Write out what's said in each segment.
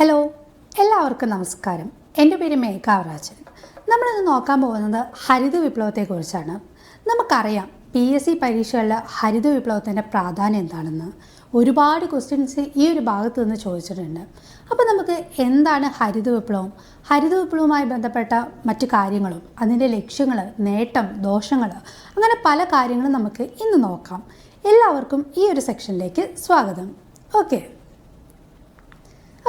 Hello എല്ലാവർക്കും നമസ്കാരം. എന്റെ പേര് മേഘാവരാജൻ. നമ്മളിന്ന് നോക്കാൻ പോകുന്നത് ഹരിത വിപ്ലവത്തെക്കുറിച്ചാണ്. നമുക്കറിയാം പി എസ് സി പരീക്ഷകളിൽ ഹരിത വിപ്ലവത്തിന്റെ പ്രാധാന്യം എന്താണെന്ന്. ഒരുപാട് ക്വസ്റ്റ്യൻസ് ഈ ഒരു ഭാഗത്ത് നിന്ന് ചോദിച്ചിട്ടുണ്ട്. അപ്പോൾ നമുക്ക് എന്താണ് ഹരിത വിപ്ലവം? ഹരിത വിപ്ലവവുമായി ബന്ധപ്പെട്ട മറ്റു കാര്യങ്ങളും അതിന്റെ ലക്ഷ്യങ്ങൾ നേട്ടം ദോഷങ്ങൾ അങ്ങനെ പല കാര്യങ്ങളും നമുക്ക് ഇന്ന് നോക്കാം. എല്ലാവർക്കും ഈ ഒരു സെക്ഷനിലേക്ക് സ്വാഗതം. ഓക്കെ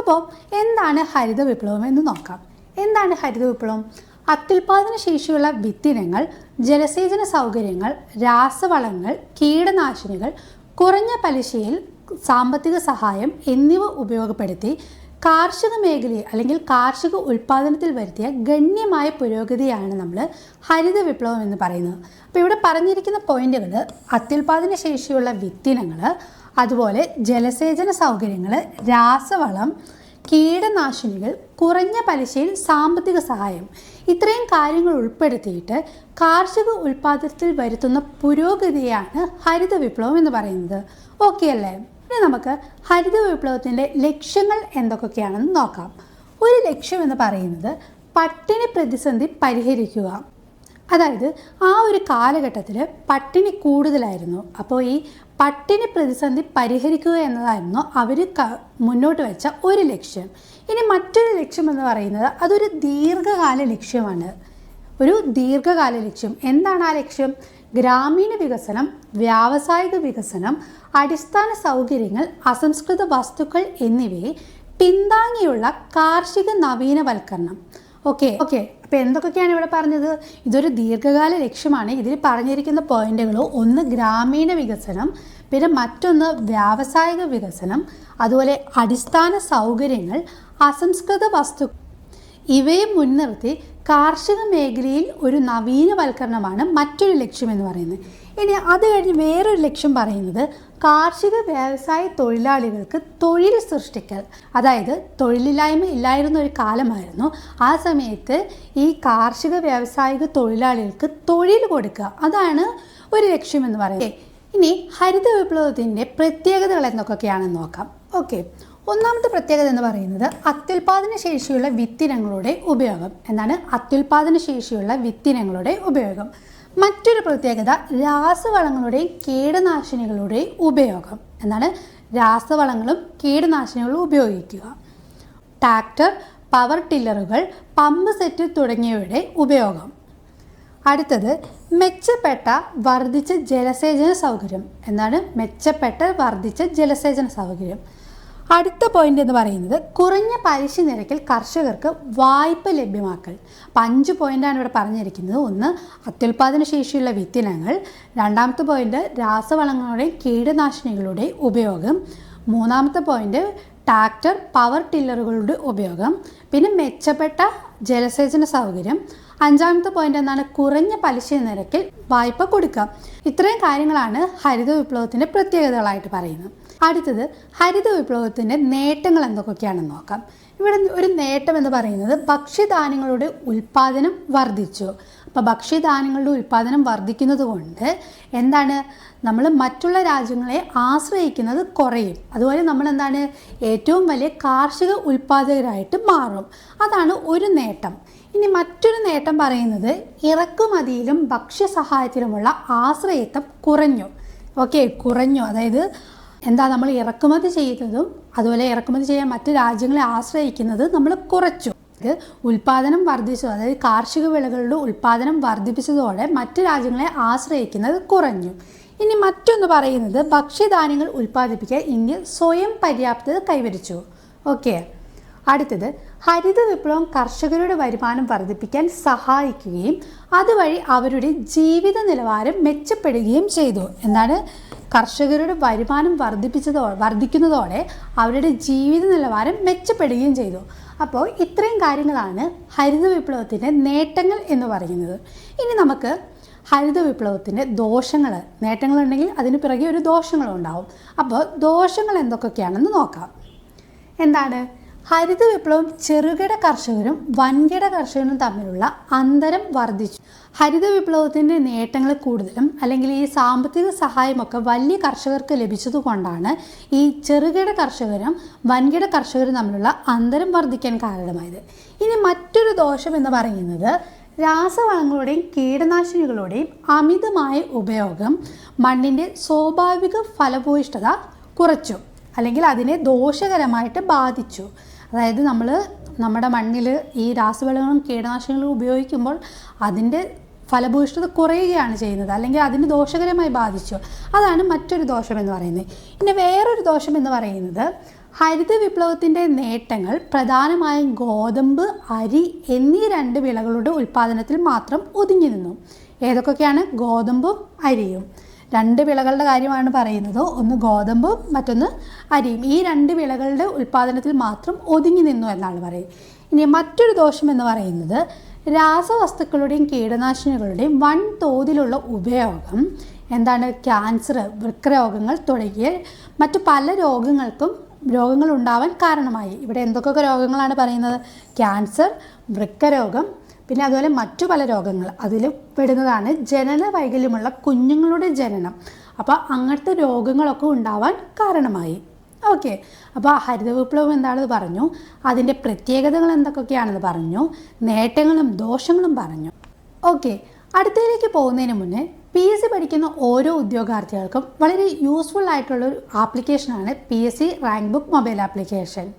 അപ്പോൾ എന്താണ് ഹരിത വിപ്ലവം എന്ന് നോക്കാം. എന്താണ് ഹരിത വിപ്ലവം? അത്യുൽപാദന ശേഷിയുള്ള വിത്തിനങ്ങൾ ജലസേചന സൗകര്യങ്ങൾ രാസവളങ്ങൾ കീടനാശിനികൾ കുറഞ്ഞ പലിശയിൽ സാമ്പത്തിക സഹായം എന്നിവ ഉപയോഗപ്പെടുത്തി കാർഷിക മേഖലയിൽ അല്ലെങ്കിൽ കാർഷിക ഉൽപ്പാദനത്തിൽ വരുത്തിയ ഗണ്യമായ പുരോഗതിയാണ് നമ്മൾ ഹരിത വിപ്ലവം എന്ന് പറയുന്നത്. അപ്പോൾ ഇവിടെ പറഞ്ഞിരിക്കുന്ന പോയിന്റുകൾ അത്യുൽപാദന ശേഷിയുള്ള വിത്തിനങ്ങൾ അതുപോലെ ജലസേചന സൗകര്യങ്ങൾ രാസവളം കീടനാശിനികൾ കുറഞ്ഞ പലിശയിൽ സാമ്പത്തിക സഹായം. ഇത്രയും കാര്യങ്ങൾ ഉൾപ്പെടുത്തിയിട്ട് കാർഷിക ഉൽപ്പാദനത്തിൽ വരുത്തുന്ന പുരോഗതിയാണ് ഹരിത വിപ്ലവം എന്ന് പറയുന്നത്. ഓക്കെ അല്ലേ? ഇനി നമുക്ക് ഹരിത വിപ്ലവത്തിന്റെ ലക്ഷ്യങ്ങൾ എന്തൊക്കെയാണെന്ന് നോക്കാം. ഒരു ലക്ഷ്യം എന്ന് പറയുന്നത് പട്ടിണി പ്രതിസന്ധി പരിഹരിക്കുക. അതായത് ആ ഒരു കാലഘട്ടത്തിൽ പട്ടിണി കൂടുതലായിരുന്നു. അപ്പോൾ ഈ പട്ടിണി പ്രതിസന്ധി പരിഹരിക്കുക എന്നതായിരുന്നു അവർ മുന്നോട്ട് വെച്ച ഒരു ലക്ഷ്യം. ഇനി മറ്റൊരു ലക്ഷ്യം എന്ന് പറയുന്നത് അതൊരു ദീർഘകാല ലക്ഷ്യമാണ്. ഒരു ദീർഘകാല ലക്ഷ്യം. എന്താണ് ആ ലക്ഷ്യം? ഗ്രാമീണ വികസനം വ്യാവസായിക വികസനം അടിസ്ഥാന സൗകര്യങ്ങൾ അസംസ്കൃത വസ്തുക്കൾ എന്നിവയെ പിന്താങ്ങിയുള്ള കാർഷിക നവീനവൽക്കരണം. Okay okay. അപ്പോൾ എന്തൊക്കെയാണ് ഇവിടെ പറഞ്ഞത്? ഇതൊരു ദീർഘകാല ലക്ഷ്യമാണ്. ഇതിൽ പറഞ്ഞിരിക്കുന്ന പോയിന്റുകൾ ഒന്ന് ഗ്രാമീണ വികസനം പിന്നെ മറ്റൊന്ന് വ്യാവസായിക വികസനം അതുപോലെ അടിസ്ഥാന സൗകര്യങ്ങൾ അസംസ്കൃത വസ്തു ഇവയെ മുൻനിർത്തി കാർഷിക മേഖലയിൽ ഒരു നവീനവൽക്കരണമാണ് മറ്റൊരു ലക്ഷ്യം എന്ന് പറയുന്നത്. ഇനി അത് കഴിഞ്ഞ് വേറൊരു ലക്ഷ്യം പറയുന്നത് കാർഷിക വ്യവസായ തൊഴിലാളികൾക്ക് തൊഴിൽ സൃഷ്ടിക്കൽ. അതായത് തൊഴിലില്ലായ്മ ഇല്ലായിരുന്ന ഒരു കാലമായിരുന്നു. ആ സമയത്ത് ഈ കാർഷിക വ്യാവസായിക തൊഴിലാളികൾക്ക് തൊഴിൽ കൊടുക്കുക. അതാണ് ഒരു ലക്ഷ്യമെന്ന് പറയുന്നത്. ഇനി ഹരിത വിപ്ലവത്തിന്റെ പ്രത്യേകതകൾ എന്തൊക്കെയാണെന്ന് നോക്കാം. ഓക്കെ. ഒന്നാമത്തെ പ്രത്യേകത എന്ന് പറയുന്നത് അത്യുൽപാദന ശേഷിയുള്ള വിത്തിനങ്ങളുടെ ഉപയോഗം. എന്നാണ് അത്യുൽപാദന ശേഷിയുള്ള വിത്തിനങ്ങളുടെ ഉപയോഗം. മറ്റൊരു പ്രത്യേകത രാസവളങ്ങളുടെയും കീടനാശിനികളുടെയും ഉപയോഗം. എന്നാണ് രാസവളങ്ങളും കീടനാശിനികളും ഉപയോഗിക്കുക. ട്രാക്ടർ പവർ ടില്ലറുകൾ പമ്പ് സെറ്റ് തുടങ്ങിയവയുടെ ഉപയോഗം. അടുത്തത് മെച്ചപ്പെട്ട വർദ്ധിച്ച ജലസേചന സൗകര്യം. എന്നാണ് മെച്ചപ്പെട്ട വർദ്ധിച്ച ജലസേചന സൗകര്യം. അടുത്ത പോയിന്റ് എന്ന് പറയുന്നത് കുറഞ്ഞ പലിശ നിരക്കിൽ കർഷകർക്ക് വായ്പ ലഭ്യമാക്കൽ. അപ്പം അഞ്ച് പോയിന്റാണ് ഇവിടെ പറഞ്ഞിരിക്കുന്നത്. ഒന്ന് അത്യുൽപാദന ശേഷിയുള്ള വിത്തിനങ്ങൾ. രണ്ടാമത്തെ പോയിന്റ് രാസവളങ്ങളുടെയും കീടനാശിനികളുടെയും ഉപയോഗം. മൂന്നാമത്തെ പോയിന്റ് ട്രാക്ടർ പവർ ടില്ലറുകളുടെ ഉപയോഗം. പിന്നെ മെച്ചപ്പെട്ട ജലസേചന സൗകര്യം. അഞ്ചാമത്തെ പോയിന്റ് എന്നാണ് കുറഞ്ഞ പലിശ നിരക്കിൽ വായ്പ കൊടുക്കുക ഇത്രയും കാര്യങ്ങളാണ് ഹരിത വിപ്ലവത്തിന്റെ പ്രത്യേകതകളായിട്ട് പറയുന്നത്. അടുത്തത് ഹരിത വിപ്ലവത്തിന്റെ നേട്ടങ്ങൾ എന്തൊക്കെയാണെന്ന് നോക്കാം. ഇവിടെ ഒരു നേട്ടം എന്ന് പറയുന്നത് ഭക്ഷ്യധാന്യങ്ങളുടെ ഉൽപ്പാദനം വർദ്ധിച്ചു. അപ്പോൾ ഭക്ഷ്യധാന്യങ്ങളുടെ ഉൽപ്പാദനം വർദ്ധിക്കുന്നത് കൊണ്ട് എന്താണ്? നമ്മൾ മറ്റുള്ള രാജ്യങ്ങളെ ആശ്രയിക്കുന്നത് കുറയും. അതുപോലെ നമ്മൾ എന്താണ്? ഏറ്റവും വലിയ കാർഷിക ഉൽപ്പാദകരായിട്ട് മാറും. അതാണ് ഒരു നേട്ടം. ഇനി മറ്റൊരു നേട്ടം പറയുന്നത് ഇറക്കുമതിയിലും ഭക്ഷ്യസഹായത്തിലുമുള്ള ആശ്രയത്വം കുറഞ്ഞു. ഓക്കെ കുറഞ്ഞു. അതായത് എന്താ നമ്മൾ ഇറക്കുമതി ചെയ്തതും അതുപോലെ ഇറക്കുമതി ചെയ്യാൻ മറ്റ് രാജ്യങ്ങളെ ആശ്രയിക്കുന്നത് നമ്മൾ കുറച്ചു. ഉൽപാദനം വർദ്ധിച്ചു. അതായത് കാർഷിക വിളകളുടെ ഉൽപാദനം വർദ്ധിപ്പിച്ചതോടെ മറ്റ് രാജ്യങ്ങളെ ആശ്രയിക്കുന്നത് കുറഞ്ഞു. ഇനി മറ്റൊന്ന് പറയുന്നത് ഭക്ഷ്യധാന്യങ്ങൾ ഉൽപ്പാദിപ്പിക്കാൻ ഇന്ത്യ സ്വയം പര്യാപ്തത കൈവരിച്ചു. ഓക്കെ. അടുത്തത് ഹരിത വിപ്ലവം കർഷകരുടെ വരുമാനം വർദ്ധിപ്പിക്കാൻ സഹായിക്കുകയും അതുവഴി അവരുടെ ജീവിത നിലവാരം മെച്ചപ്പെടുകയും ചെയ്തു. എന്താണ്? കർഷകരുടെ വരുമാനം വർദ്ധിപ്പിച്ചതോ വർദ്ധിക്കുന്നതോടെ അവരുടെ ജീവിത നിലവാരം മെച്ചപ്പെടുകയും ചെയ്തു. അപ്പോൾ ഇത്രയും കാര്യങ്ങളാണ് ഹരിത വിപ്ലവത്തിന്റെ നേട്ടങ്ങൾ എന്ന് പറയുന്നത്. ഇനി നമുക്ക് ഹരിത വിപ്ലവത്തിന്റെ ദോഷങ്ങൾ നേട്ടങ്ങളുണ്ടെങ്കിൽ അതിന് പിറകെ ഒരു ദോഷങ്ങളും ഉണ്ടാവും അപ്പോൾ ദോഷങ്ങൾ എന്തൊക്കെയാണെന്ന് നോക്കാം. എന്താണ്? ഹരിത വിപ്ലവം ചെറുകിട കർഷകരും വൻകിട കർഷകരും തമ്മിലുള്ള അന്തരം വർദ്ധിച്ചു. ഹരിത വിപ്ലവത്തിന്റെ നേട്ടങ്ങൾ കൂടുതലും അല്ലെങ്കിൽ ഈ സാമ്പത്തിക സഹായമൊക്കെ വലിയ കർഷകർക്ക് ലഭിച്ചതുകൊണ്ടാണ് ഈ ചെറുകിട കർഷകരും വൻകിട കർഷകരും തമ്മിലുള്ള അന്തരം വർദ്ധിക്കാൻ കാരണമായത്. ഇനി മറ്റൊരു ദോഷം എന്ന് പറയുന്നത് രാസവളങ്ങളുടെയും കീടനാശിനികളുടെയും അമിതമായ ഉപയോഗം മണ്ണിന്റെ സ്വാഭാവിക ഫലഭൂയിഷ്ഠത കുറച്ചു. അല്ലെങ്കിൽ അതിനെ ദോഷകരമായിട്ട് ബാധിച്ചു. അതായത് നമ്മൾ നമ്മുടെ മണ്ണിൽ ഈ രാസവളങ്ങളും കീടനാശിനികളും ഉപയോഗിക്കുമ്പോൾ അതിന്റെ ഫലഭൂയിഷ്ഠത കുറയുകയാണ് ചെയ്യുന്നത്. അല്ലെങ്കിൽ അതിന് ദോഷകരമായി ബാധിച്ചു. അതാണ് മറ്റൊരു ദോഷം എന്ന് പറയുന്നത്. പിന്നെ വേറൊരു ദോഷം എന്ന് പറയുന്നത് ഹരിത വിപ്ലവത്തിന്റെ നേട്ടങ്ങൾ പ്രധാനമായും ഗോതമ്പ് അരി എന്നീ രണ്ട് വിളകളുടെ ഉൽപ്പാദനത്തിൽ മാത്രം ഒതുങ്ങി നിന്നു. ഏതൊക്കെയാണ്? ഗോതമ്പും അരിയും. രണ്ട് വിളകളുടെ കാര്യമാണ് പറയുന്നത്. ഒന്ന് ഗോതമ്പും മറ്റൊന്ന് അരിയും. ഈ രണ്ട് വിളകളുടെ ഉൽപ്പാദനത്തിൽ മാത്രം ഒതുങ്ങി നിന്നു എന്നാണ് പറയുന്നത് ഇനി മറ്റൊരു ദോഷം എന്ന് പറയുന്നത് രാസവസ്തുക്കളുടെയും കീടനാശിനികളുടെയും വൻ തോതിലുള്ള ഉപയോഗം എന്താണ്? ക്യാൻസർ വൃക്കരോഗങ്ങൾ തുടങ്ങിയ മറ്റു പല രോഗങ്ങൾക്കും രോഗങ്ങൾ ഉണ്ടാവാൻ കാരണമായി. ഇവിടെ എന്തൊക്കെ രോഗങ്ങളാണ് പറയുന്നത്? ക്യാൻസർ വൃക്കരോഗം പിന്നെ അതുപോലെ മറ്റു പല രോഗങ്ങൾ അതിൽ പെടുന്നതാണ് ജനന വൈകല്യമുള്ള കുഞ്ഞുങ്ങളുടെ ജനനം. അപ്പോൾ അങ്ങനത്തെ രോഗങ്ങളൊക്കെ ഉണ്ടാവാൻ കാരണമായി. ഓക്കെ. അപ്പോൾ ഹരിത വിപ്ലവം എന്താണെന്ന് പറഞ്ഞു. അതിന്റെ പ്രത്യേകതകൾ എന്തൊക്കെയാണെന്ന് പറഞ്ഞു. നേട്ടങ്ങളും ദോഷങ്ങളും പറഞ്ഞു. ഓക്കെ. അടുത്തതിലേക്ക് പോകുന്നതിന് മുന്നേ പി എസ് സി പഠിക്കുന്ന ഓരോ ഉദ്യോഗാർത്ഥികൾക്കും വളരെ യൂസ്ഫുൾ ആയിട്ടുള്ള ഒരു ആപ്ലിക്കേഷനാണ് P S C rank book mobile application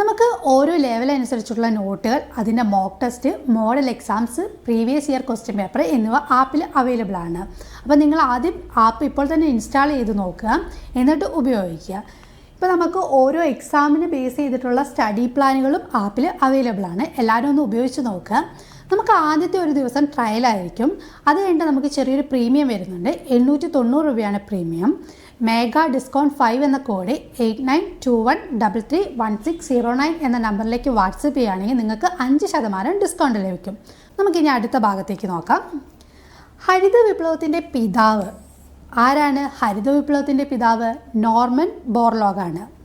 നമുക്ക് ഓരോ ലെവൽ അനുസരിച്ചുള്ള നോട്ടുകൾ അതിന്റെ mock test model exams previous year question paper എന്നിവ ആപ്പിൽ അവൈലബിൾ ആണ്. അപ്പോൾ നിങ്ങൾ ആദ്യം ആപ്പ് ഇപ്പോൾ തന്നെ ഇൻസ്റ്റാൾ ചെയ്ത് നോക്കുക. എന്നിട്ട് ഉപയോഗിക്കുക. ഇപ്പോൾ നമുക്ക് ഓരോ എക്സാമിന് ബേസ് ചെയ്തിട്ടുള്ള സ്റ്റഡി പ്ലാനുകളും ആപ്പിൽ അവൈലബിൾ ആണ്. എല്ലാവരും ഒന്ന് ഉപയോഗിച്ച് നോക്കുക. നമുക്ക് ആദ്യത്തെ ഒരു ദിവസം ട്രയൽ ആയിരിക്കും. അത് കഴിഞ്ഞിട്ട് നമുക്ക് ചെറിയൊരു പ്രീമിയം വരുന്നുണ്ട്. എണ്ണൂറ്റി തൊണ്ണൂറ് രൂപയാണ് പ്രീമിയം മേഗ ഡിസ്കൗണ്ട് ഫൈവ് എന്ന code eight nine two one double three one six zero nine എന്ന നമ്പറിലേക്ക് വാട്സപ്പ് ചെയ്യുകയാണെങ്കിൽ നിങ്ങൾക്ക് അഞ്ച് ശതമാനം ഡിസ്കൗണ്ട് ലഭിക്കും. നമുക്കിനി അടുത്ത ഭാഗത്തേക്ക് നോക്കാം. ഹരിത വിപ്ലവത്തിന്റെ പിതാവ് ആരാണ്? ഹരിത വിപ്ലവത്തിന്റെ പിതാവ് നോർമൻ ബോർലോഗാണ്.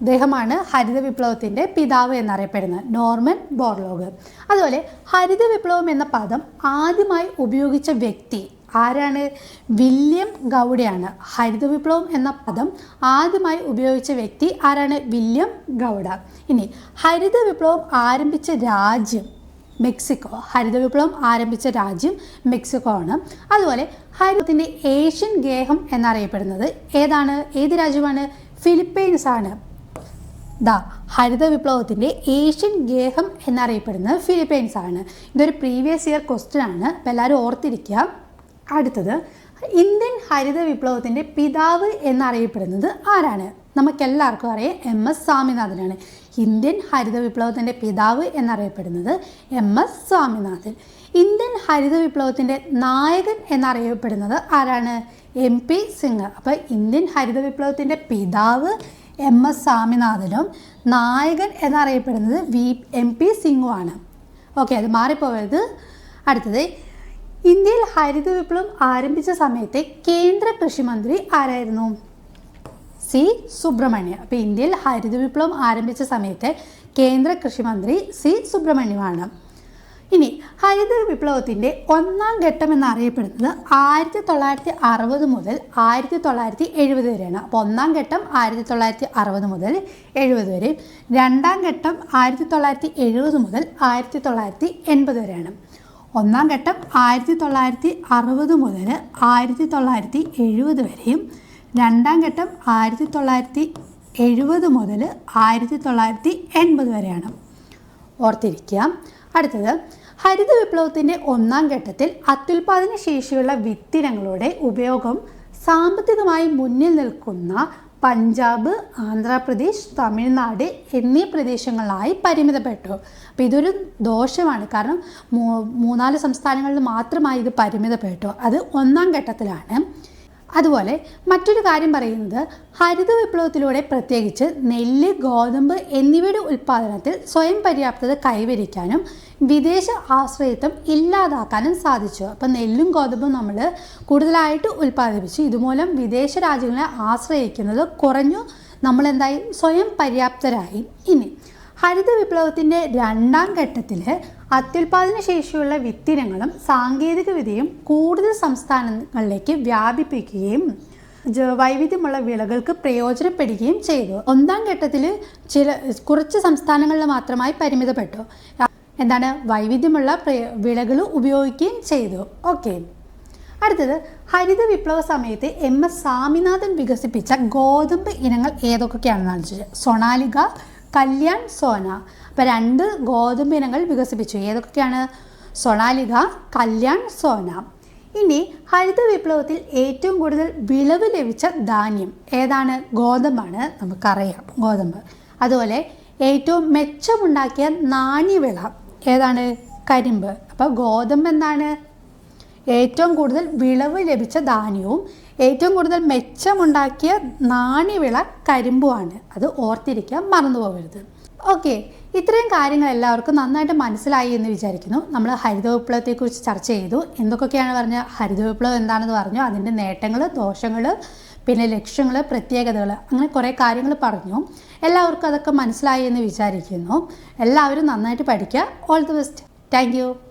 ഇദ്ദേഹമാണ് ഹരിത വിപ്ലവത്തിന്റെ പിതാവ് എന്നറിയപ്പെടുന്നത് നോർമൻ ബോർലോഗ്. അതുപോലെ ഹരിത വിപ്ലവം എന്ന പദം ആദ്യമായി ഉപയോഗിച്ച വ്യക്തി ആരാണ്? വില്യം ഗൗഡയാണ്. ഹരിത വിപ്ലവം എന്ന പദം ആദ്യമായി ഉപയോഗിച്ച വ്യക്തി ആരാണ്? William Gaud. ഇനി ഹരിത വിപ്ലവം ആരംഭിച്ച രാജ്യം മെക്സിക്കോ. ഹരിത വിപ്ലവം ആരംഭിച്ച രാജ്യം മെക്സിക്കോ ആണ്. അതുപോലെ ഹരിതത്തിന്റെ ഏഷ്യൻ ഗേഹം എന്നറിയപ്പെടുന്നത് ഏതാണ്? ഏത് രാജ്യമാണ്? ഫിലിപ്പൈൻസ് ആണ്. ദ ഹരിത വിപ്ലവത്തിന്റെ ഏഷ്യൻ ഗേഹം എന്നറിയപ്പെടുന്നത് ഫിലിപ്പൈൻസ് ആണ്. ഇതൊരു പ്രീവിയസ് ഇയർ ക്വസ്റ്റ്യൻ ആണ്. അപ്പോൾ എല്ലാവരും ഓർത്തിരിക്കുക. അടുത്തത് ഇന്ത്യൻ ഹരിത വിപ്ലവത്തിന്റെ പിതാവ് എന്നറിയപ്പെടുന്നത് ആരാണ്? നമുക്കെല്ലാവർക്കും അറിയാം എം എസ് സ്വാമിനാഥനാണ്. ഇന്ത്യൻ ഹരിത വിപ്ലവത്തിന്റെ പിതാവ് എന്നറിയപ്പെടുന്നത് എം എസ് സ്വാമിനാഥൻ. ഇന്ത്യൻ ഹരിത വിപ്ലവത്തിന്റെ നായകൻ എന്നറിയപ്പെടുന്നത് ആരാണ്? M P Singh. അപ്പോൾ ഇന്ത്യൻ ഹരിത വിപ്ലവത്തിന്റെ പിതാവ് എം എസ് സ്വാമിനാഥനും നായകൻ എന്നറിയപ്പെടുന്നത് വി എം പി സിംഗുമാണ് ഓക്കെ അത് മാറിപ്പോയത് അടുത്തത് ഇന്ത്യയിൽ ഹരിത വിപ്ലവം ആരംഭിച്ച സമയത്തെ കേന്ദ്ര കൃഷിമന്ത്രി ആരായിരുന്നു? സി. സുബ്രഹ്മണ്യ. അപ്പോൾ ഇന്ത്യയിൽ ഹരിത വിപ്ലവം ആരംഭിച്ച സമയത്തെ കേന്ദ്ര കൃഷിമന്ത്രി സി. സുബ്രഹ്മണ്യമാണ്. ഇനി ഹരിത വിപ്ലവത്തിന്റെ ഒന്നാം ഘട്ടം എന്നറിയപ്പെടുന്നത് ആയിരത്തി തൊള്ളായിരത്തി അറുപത് മുതൽ ആയിരത്തി തൊള്ളായിരത്തി എഴുപത് വരെയാണ്. അപ്പോൾ ഒന്നാം ഘട്ടം ആയിരത്തി തൊള്ളായിരത്തി അറുപത് മുതൽ എഴുപത് വരെ രണ്ടാം ഘട്ടം ആയിരത്തി തൊള്ളായിരത്തി എഴുപത് മുതൽ ആയിരത്തി തൊള്ളായിരത്തി എൺപത് വരെയാണ്. ഒന്നാം ഘട്ടം ആയിരത്തി തൊള്ളായിരത്തി അറുപത് മുതൽ ആയിരത്തി തൊള്ളായിരത്തി എഴുപത് വരെയും രണ്ടാം ഘട്ടം ആയിരത്തി തൊള്ളായിരത്തി എഴുപത് മുതൽ ആയിരത്തി തൊള്ളായിരത്തി എൺപത് വരെയാണ്. ഓർത്തിരിക്കുക. അടുത്തത് ഹരിത വിപ്ലവത്തിന്റെ ഒന്നാം ഘട്ടത്തിൽ അത്യുൽപാദന ശേഷിയുള്ള വിത്തിനങ്ങളുടെ ഉപയോഗം സാമ്പത്തികമായി മുന്നിൽ നിൽക്കുന്ന പഞ്ചാബ് ആന്ധ്രാപ്രദേശ് തമിഴ്നാട് എന്നീ പ്രദേശങ്ങളിലായി പരിമിതപ്പെട്ടു. അപ്പോൾ ഇതൊരു ദോഷമാണ്. കാരണം മൂന്നാൽ സംസ്ഥാനങ്ങളിൽ മാത്രമായി ഇത് പരിമിതപ്പെട്ടു. അത് ഒന്നാം ഘട്ടത്തിലാണ്. അതുപോലെ മറ്റൊരു കാര്യം പറയുന്നത് ഹരിത വിപ്ലവത്തിലൂടെ പ്രത്യേകിച്ച് നെല്ല് ഗോതമ്പ് എന്നിവയുടെ ഉൽപ്പാദനത്തിൽ സ്വയം പര്യാപ്തത കൈവരിക്കാനും വിദേശ ആശ്രയത്വം ഇല്ലാതാക്കാനും സാധിച്ചു. അപ്പം നെല്ലും ഗോതമ്പും നമ്മൾ കൂടുതലായിട്ട് ഉൽപ്പാദിപ്പിച്ചു. ഇതുമൂലം വിദേശ രാജ്യങ്ങളെ ആശ്രയിക്കുന്നത് കുറഞ്ഞു. നമ്മളെന്തായി? സ്വയം പര്യാപ്തരായി. ഇനി ഹരിത വിപ്ലവത്തിന്റെ രണ്ടാം ഘട്ടത്തിൽ അത്യുൽപാദന ശേഷിയുള്ള വിത്തിനങ്ങളും സാങ്കേതിക വിധിയും കൂടുതൽ സംസ്ഥാനങ്ങളിലേക്ക് വ്യാപിപ്പിക്കുകയും വൈവിധ്യമുള്ള വിളകൾക്ക് പ്രയോജനപ്പെടുകയും ചെയ്തു. ഒന്നാം ഘട്ടത്തിൽ ചില കുറച്ച് സംസ്ഥാനങ്ങളിൽ മാത്രമായി പരിമിതപ്പെട്ടു. എന്താണ്? വൈവിധ്യമുള്ള വിളകൾ ഉപയോഗിക്കുകയും ചെയ്തു. ഓക്കെ. അടുത്തത് ഹരിത വിപ്ലവ സമയത്ത് എം എസ് സ്വാമിനാഥൻ വികസിപ്പിച്ച ഗോതമ്പ് ഇനങ്ങൾ ഏതൊക്കെയാണെന്നാണ് ചോദിച്ചത് സൊണാലിക കല്യാൺ സോന. അപ്പോൾ രണ്ട് ഗോതമ്പ് ഇനങ്ങൾ വികസിപ്പിച്ചു. ഏതൊക്കെയാണ്? സൊണാലിക കല്യാൺ സോന. ഇനി ഹരിത വിപ്ലവത്തിൽ ഏറ്റവും കൂടുതൽ വിളവ് ലഭിച്ച ധാന്യം ഏതാണ്? ഗോതമ്പാണ്. നമുക്കറിയാം ഗോതമ്പ്. അതുപോലെ ഏറ്റവും മെച്ചമുണ്ടാക്കിയ നാണ്യവിള ഏതാണ്? കരിമ്പ്. അപ്പോൾ ഗോതമ്പ് എന്താണ്? ഏറ്റവും കൂടുതൽ വിളവ് ലഭിച്ച ധാന്യവും ഏറ്റവും കൂടുതൽ മെച്ചമുണ്ടാക്കിയ നാണിവിള കരിമ്പുമാണ് അത് ഓർത്തിരിക്കാൻ മറന്നു പോകരുത്. ഓക്കെ ഇത്രയും കാര്യങ്ങൾ എല്ലാവർക്കും നന്നായിട്ട് മനസ്സിലായി എന്ന് വിചാരിക്കുന്നു. നമ്മൾ ഹരിത വിപ്ലവത്തെക്കുറിച്ച് ചർച്ച ചെയ്തു. എന്തൊക്കെയാണ് പറഞ്ഞ ഹരിത വിപ്ലവം എന്താണെന്ന് പറഞ്ഞു. അതിന്റെ നേട്ടങ്ങൾ ദോഷങ്ങൾ പിന്നെ ലക്ഷ്യങ്ങൾ പ്രത്യേകതകൾ അങ്ങനെ കുറേ കാര്യങ്ങൾ പറഞ്ഞു. എല്ലാവർക്കും അതൊക്കെ മനസ്സിലായി എന്ന് വിചാരിക്കുന്നു. എല്ലാവരും നന്നായിട്ട് പഠിക്കുക. All the best thank